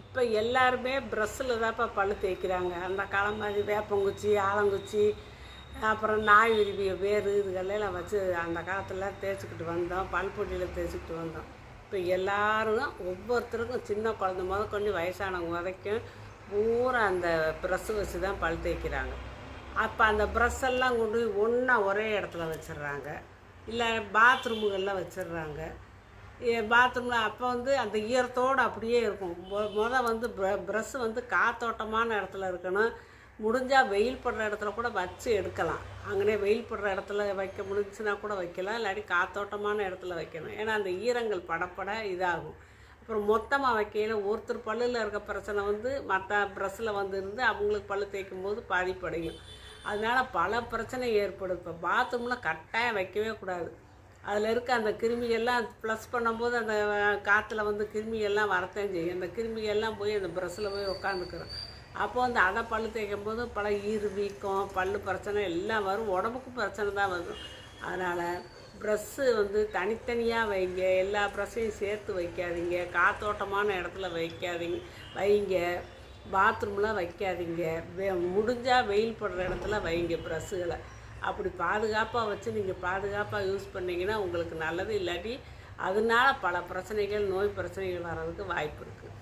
இப்போ எல்லாருமே ப்ரெஷ்ஷில் தான்ப்பா பழு தேய்க்கிறாங்க. அந்த காலம் மாதிரி வேப்பங்குச்சி ஆலங்குச்சி அப்புறம் நாய் விரும்பிய வேறு இதுகளெல்லாம் வச்சு அந்த காலத்தில் தேய்ச்சிக்கிட்டு வந்தோம். பல்பொட்டியில் தேய்ச்சிக்கிட்டு வந்தோம். இப்போ எல்லாரும் ஒவ்வொருத்தருக்கும் சின்ன குழந்த முத கொஞ்சம் வயசானவங்க வரைக்கும் பூரா அந்த ப்ரெஷ்ஷு வச்சு தான் பல் தேய்க்கிறாங்க. அப்போ அந்த ப்ரெஷ்ஷெல்லாம் கொண்டு போய் ஒன்றா ஒரே இடத்துல வச்சிடுறாங்க. இல்லை பாத்ரூமுகள்லாம் வச்சிடுறாங்க. பாத்ரூமில் அப்போ வந்து அந்த ஈரத்தோடு அப்படியே இருக்கும். மொ- மொதல் வந்து ப்ரஷ் வந்து காத்தோட்டமான இடத்துல இருக்கணும். முடிஞ்சால் வெயில் படுற இடத்துல கூட வச்சு எடுக்கலாம். அங்கனே வெயில் படுற இடத்துல வைக்க முடிஞ்சுன்னா கூட வைக்கலாம். இல்லாட்டி காத்தோட்டமான இடத்துல வைக்கணும். ஏன்னா அந்த ஈரங்கள் படப்பட இதாகும். அப்புறம் மொத்தமாக வைக்கையில் ஒருத்தர் பல்லில் இருக்க பிரச்சனை வந்து மற்ற ப்ரெஷ்ஷில் வந்து இருந்து அவங்களுக்கு பல்லு தேய்க்கும் போது பாதிப்படையும். அதனால் பல பிரச்சனை ஏற்படும். இப்போ பாத்ரூமில் கட்டாயம் வைக்கவே கூடாது. அதில் இருக்க அந்த கிருமிகள்லாம் ப்ளஸ் பண்ணும்போது அந்த காற்றுல வந்து கிருமிகள்லாம் வரத்தான் செய்யும். அந்த கிருமிகள்லாம் போய் அந்த ப்ரஷ்ஷில் போய் உட்காந்துக்கிறோம் அப்போது வந்து அதை பல்லு தேய்க்கும் போது பல ஈறு வீக்கம் பல் பிரச்சனை எல்லாம் வரும். உடம்புக்கும் பிரச்சனை தான் வரும். அதனால் ப்ரஷ்ஷு வந்து தனித்தனியாக வைங்க. எல்லா ப்ரஷ்ஷையும் சேர்த்து வைக்காதீங்க. காத்தோட்டமான இடத்துல வைக்காதீங்க. வைங்க. பாத்ரூம்லாம் வைக்காதீங்க. வெ முடிஞ்சால் வெயில் படுற இடத்துல வைங்க ப்ரஷ்ஷுகளை அப்படி பாதுகாப்பாக வச்சு நீங்கள் பாதுகாப்பாக யூஸ் பண்ணிங்கன்னா உங்களுக்கு நல்லது இல்லாட்டி அதனால பல பிரச்சனைகள் நோய் பிரச்சனைகள் வர்றதுக்கு வாய்ப்பு இருக்குது